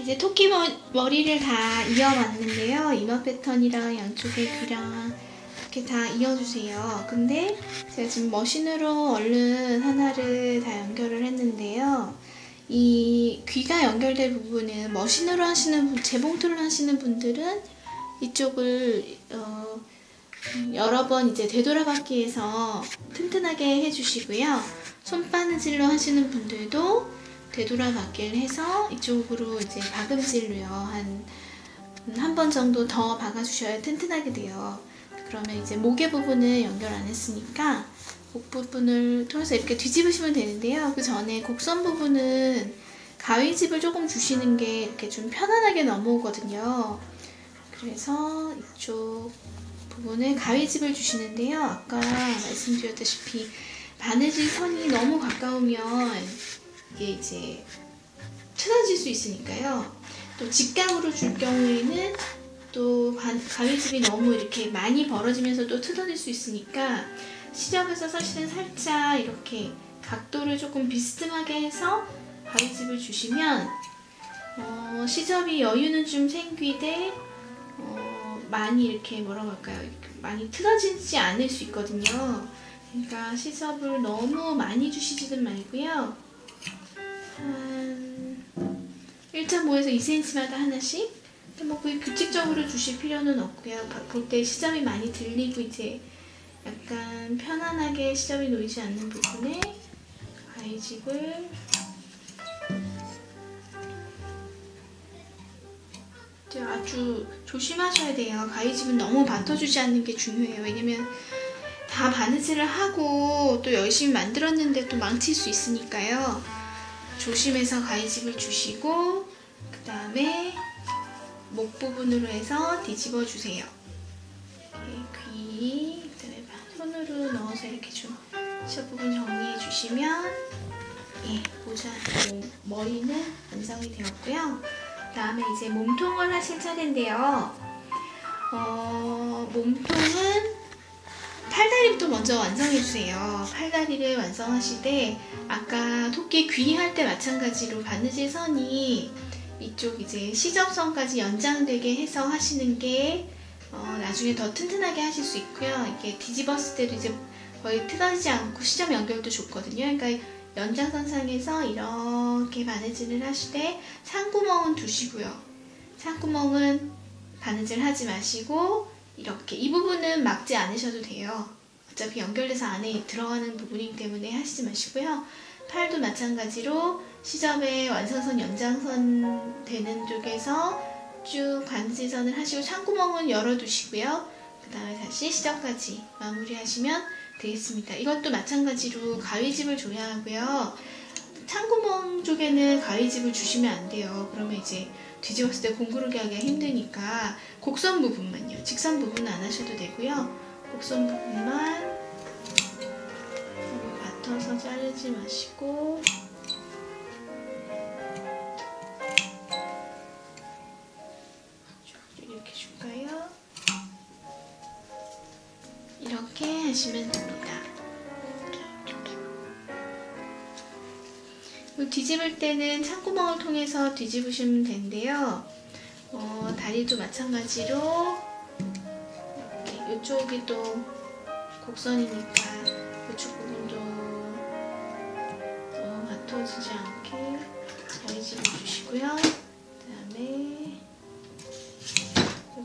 이제 토끼 머, 머리를 다 이어봤는데요. 이마 패턴이랑 양쪽에 귀랑 이렇게 다 이어주세요. 근데 제가 지금 머신으로 얼른 하나를 다 연결을 했는데요. 이 귀가 연결될 부분은 머신으로 하시는 분, 재봉틀로 하시는 분들은 이쪽을 어, 여러 번 이제 되돌아받기 해서 튼튼하게 해주시고요. 손바느질로 하시는 분들도 되돌아받기를 해서 이쪽으로 이제 박음질로요. 한, 한 번 정도 더 박아주셔야 튼튼하게 돼요. 그러면 이제 목의 부분을 연결 안 했으니까 목 부분을 통해서 이렇게 뒤집으시면 되는데요. 그 전에 곡선 부분은 가위집을 조금 주시는 게 이렇게 좀 편안하게 넘어오거든요. 그래서 이쪽 부분에 가위집을 주시는데요. 아까 말씀드렸다시피 바느질 선이 너무 가까우면 이게 이제 틀어질 수 있으니까요. 또 직각으로 줄 경우에는 또 가위집이 너무 이렇게 많이 벌어지면서 또 틀어질 수 있으니까 시접에서 사실은 살짝 이렇게 각도를 조금 비스듬하게 해서 가위집을 주시면 어, 시접이 여유는 좀 생기되 어, 많이 이렇게 뭐라고 할까요? 많이 틀어지지 않을 수 있거든요. 그러니까 시접을 너무 많이 주시지는 말고요. 한 1.5에서 2cm마다 하나씩 뭐 거의 규칙적으로 주실 필요는 없고요. 볼 때 시접이 많이 들리고 이제 약간 편안하게 시접이 놓이지 않는 부분에 가위집을 아주 조심하셔야 돼요. 가위집은 너무 받쳐주지 않는 게 중요해요. 왜냐면 다 바느질을 하고 또 열심히 만들었는데 또 망칠 수 있으니까요. 조심해서 가위집을 주시고 그 다음에 목 부분으로 해서 뒤집어 주세요. 귀, 그 다음에 손으로 넣어서 이렇게 좀 시접 부분 정리해 주시면 예, 모자 머리는 완성이 되었고요. 그 다음에 이제 몸통을 하실 차례인데요. 어, 몸통은 팔다리부터 먼저 완성해주세요. 팔다리를 완성하실 때 아까 토끼 귀 할 때 마찬가지로 바느질 선이 이쪽 이제 시접선까지 연장되게 해서 하시는 게 어, 나중에 더 튼튼하게 하실 수 있고요. 이게 뒤집었을 때도 이제 거의 틀어지지 않고 시접 연결도 좋거든요. 그러니까 연장선상에서 이렇게 바느질을 때 상구멍은 두시고요. 상구멍은 바느질 하지 마시고 이렇게 이 부분은 막지 않으셔도 돼요. 어차피 연결돼서 안에 들어가는 부분이기 때문에 하시지 마시고요. 팔도 마찬가지로 시접의 완성선 연장선 되는 쪽에서 쭉 반지선을 하시고 창구멍은 열어두시고요. 그 다음에 다시 시접까지 마무리하시면 되겠습니다. 이것도 마찬가지로 가위집을 줘야 하고요. 창구멍 쪽에는 가위집을 주시면 안 돼요. 그러면 이제 뒤집었을 때 공구르기 하기가 힘드니까 곡선 부분만요. 직선 부분은 안 하셔도 되고요. 곡선 부분만 맞춰서 자르지 마시고 이렇게 줄까요? 이렇게 하시면 됩니다. 뒤집을 때는 창구멍을 통해서 뒤집으시면 되는데요. 어, 다리도 마찬가지로 이렇게 이쪽이 또 곡선이니까 이쪽 부분도 너무 맞춰지지 않게 가위집을 주시고요. 그 다음에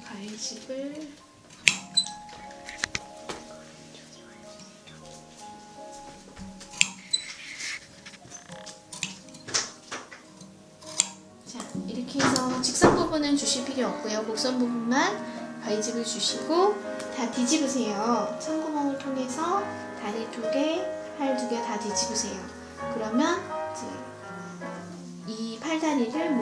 가위집을 이렇게 해서 직선 부분은 주실 필요 없고요. 곡선 부분만 가위집을 주시고 다 뒤집으세요. 창구멍을 통해서 다리 두 개, 팔 두 개 다 뒤집으세요. 그러면 이제 이 팔다리를